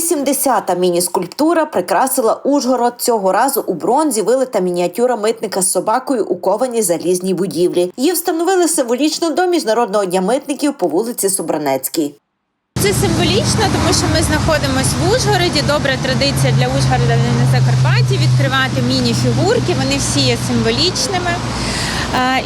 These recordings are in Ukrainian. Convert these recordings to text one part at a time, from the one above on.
80-та міні-скульптура прикрасила Ужгород. Цього разу у бронзі вилита мініатюра митника з собакою у кованій залізній будівлі. Її встановили символічно до міжнародного дня митників по вулиці Собранецькій. Це символічно, тому що ми знаходимося в Ужгороді. Добра традиція для Ужгорода на Закарпатті відкривати міні-фігурки. Вони всі є символічними.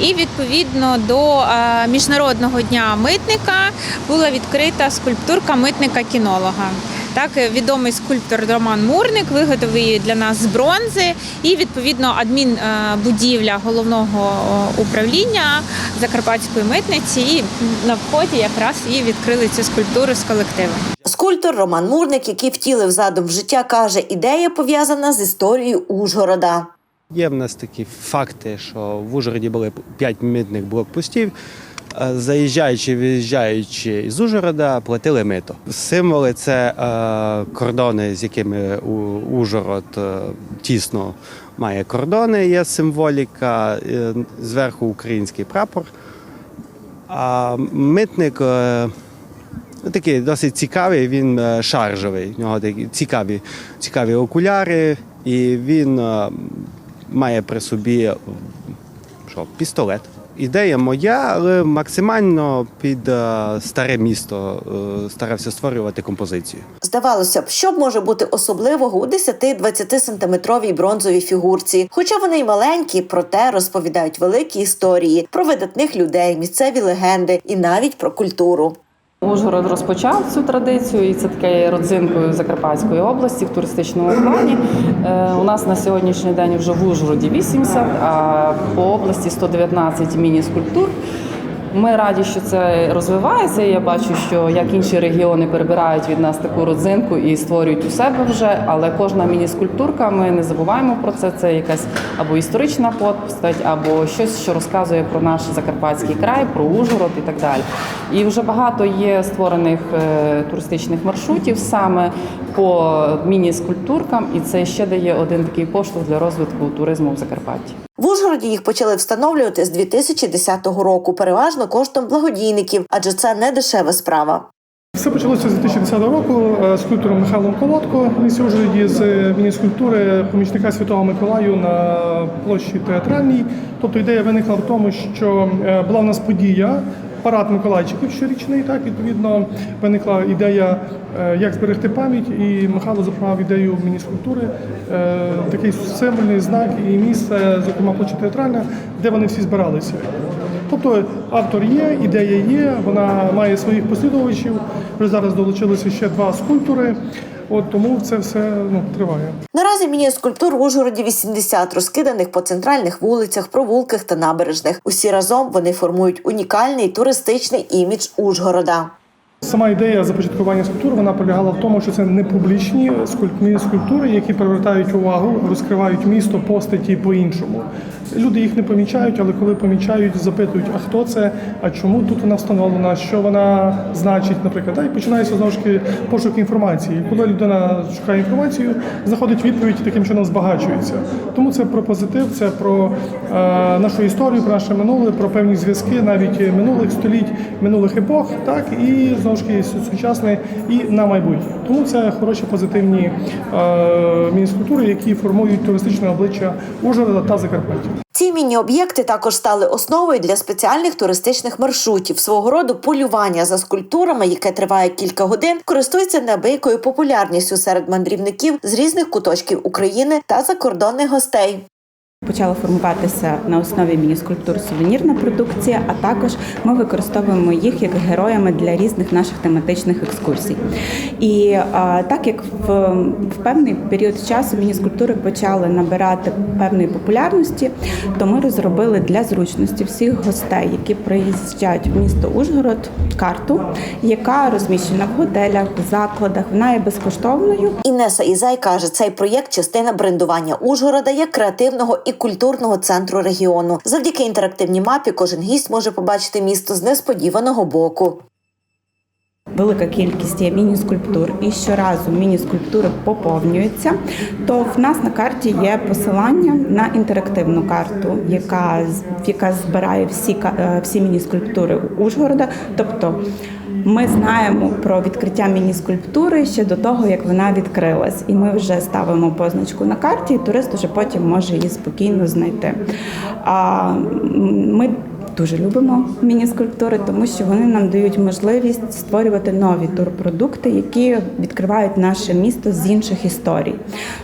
І відповідно до міжнародного дня митника була відкрита скульптурка митника-кінолога. Так, е, відомий скульптор Роман Мурник виготовив її для нас з бронзи, і відповідно адмінбудівля головного управління Закарпатської митниці. І на вході якраз і відкрили цю скульптуру з колективом. Скульптор Роман Мурник, який втілив задум в життя, каже, ідея пов'язана з історією Ужгорода. Є в нас такі факти, що в Ужгороді були п'ять митних блокпостів. Е, Заїжджаючи, виїжджаючи з Ужгорода, платили мито. Символи це е, кордони, з якими Ужгород е, тісно має кордони, є символіка, зверху український прапор. А митник ну, такий досить цікавий, він шаржовий. У нього такі цікаві, цікаві окуляри, і він має при собі що, пістолет. Ідея моя, але максимально під е, старе місто е, старався створювати композицію. Здавалося б, що б може бути особливого у 10-20 сантиметровій бронзовій фігурці. Хоча вони й маленькі, проте розповідають великі історії про видатних людей, місцеві легенди і навіть про культуру. Ужгород розпочав цю традицію, і це таке родзинкою Закарпатської області в туристичному плані. Е, У нас на сьогоднішній день вже в Ужгороді 80, а по області 119 міні-скульптур. Ми раді, що це розвивається. Я бачу, що як інші регіони перебирають від нас таку родзинку і створюють у себе вже. Але кожна міні-скульптурка, ми не забуваємо про це. Це якась або історична постать, або щось, що розказує про наш закарпатський край, про Ужгород і так далі. І вже багато є створених е, туристичних маршрутів саме по міні-скульптуркам, і це ще дає один такий поштовх для розвитку туризму в Закарпатті. В Ужгороді їх почали встановлювати з 2010 року, переважно коштом благодійників, адже це не дешева справа. Все почалося з 2010 року з скульптором Михайлом Колодко місті Ужгороді з міні-скульптури помічника Святого Миколаю на площі театральній. Тобто ідея виникла в тому, що е, була в нас подія. Парад Миколайчиків щорічний, так відповідно виникла ідея, е, як зберегти пам'ять, і Михайло запропонував ідею міні-скульптури, е, такий символьний знак і місце, зокрема площа театральна, де вони всі збиралися. Тобто автор є, ідея є, вона має своїх послідовувачів. Вже зараз долучилися ще два скульптори. От тому це все ну, триває. Наразі міні-скульптур в Ужгороді 80, розкиданих по центральних вулицях, провулках та набережних. Усі разом вони формують унікальний туристичний імідж Ужгорода. Сама ідея започаткування скульптур вона полягала в тому, що це не публічні скульп- скульптури, які привертають увагу, розкривають місто постаті по-іншому. Люди їх не помічають, але коли помічають, запитують, а хто це, а чому тут вона встановлена, що вона значить, наприклад. І починається знову ж таки пошук інформації. Коли людина шукає інформацію, знаходить відповідь і таким чином збагачується. Тому це про позитив, це про е, нашу історію, про наше минуле, про певні зв'язки навіть минулих століть, минулих епох, так і знову ж таки сучасне і на майбутнє. Тому це хороші позитивні е, міні-скульптури, які формують туристичне обличчя Ужгорода та Закарпаття. Ці міні-об'єкти також стали основою для спеціальних туристичних маршрутів, свого роду полювання за скульптурами, яке триває кілька годин, користується неабиякою популярністю серед мандрівників з різних куточків України та закордонних гостей. Почала формуватися на основі міні-скульптур сувенірна продукція, а також ми використовуємо їх як героями для різних наших тематичних екскурсій. І а, так як в, в певний період часу міні-скульптури почали набирати певної популярності, то ми розробили для зручності всіх гостей, які приїжджають в місто Ужгород, карту, яка розміщена в готелях, в закладах. Вона є безкоштовною Інеса Ізай каже, цей проєкт частина брендування Ужгорода як креативного і культурного центру регіону. Завдяки інтерактивній мапі кожен гість може побачити місто з несподіваного боку. Велика кількість є міні-скульптур, і щоразу міні-скульптури поповнюються, то в нас на карті є посилання на інтерактивну карту, яка, яка збирає всі, е, всі міні-скульптури Ужгорода. Тобто Ми знаємо про відкриття міні-скульптури ще до того, як вона відкрилась, і ми вже ставимо позначку на карті, і турист уже потім може її спокійно знайти. Ми Дуже любимо міні-скульптури, тому що вони нам дають можливість створювати нові турпродукти, які відкривають наше місто з інших історій.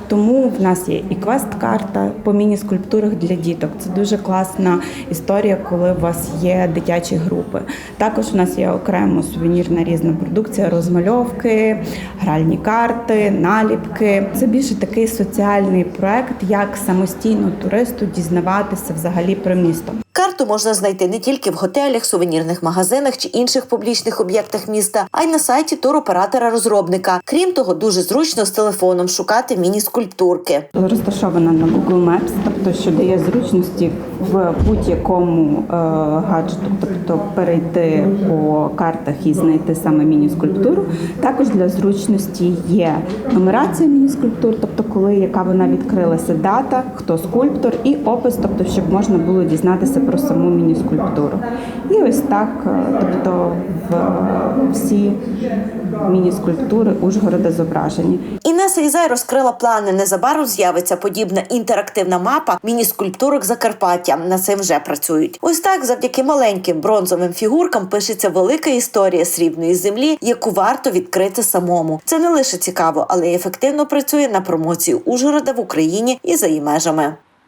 Тому в нас є і квест-карта по міні-скульптурах для діток. Це дуже класна історія, коли у вас є дитячі групи. Також у нас є окремо сувенірна різна продукція, розмальовки, гральні карти, наліпки. Це більше такий соціальний проект, як самостійно туристу дізнаватися взагалі про місто. Карту можна знайти не тільки в готелях, сувенірних магазинах чи інших публічних об'єктах міста, а й на сайті туроператора-розробника. Крім того, дуже зручно з телефоном шукати міні-скульптурки. розташована на Google Maps, тобто що дає зручності в будь-якому е, гаджету, тобто перейти по картах і знайти саме міні-скульптуру. Також для зручності є нумерація міні-скульптур, тобто коли яка вона відкрилася, дата, хто скульптор і опис, тобто щоб можна було дізнатися про саму міні-скульптуру. І ось так, е, тобто в всі міні-скульптури Ужгорода зображені. Інеса Ізай розкрила плани. Незабаром з'явиться подібна інтерактивна мапа міні-скульптурок Закарпаття. На цим вже працюють. Ось так, завдяки маленьким бронзовим фігуркам, пишеться велика історія срібної землі, яку варто відкрити самому. Це не лише цікаво, але й ефективно працює на промоцію Ужгорода в Україні і за її межами.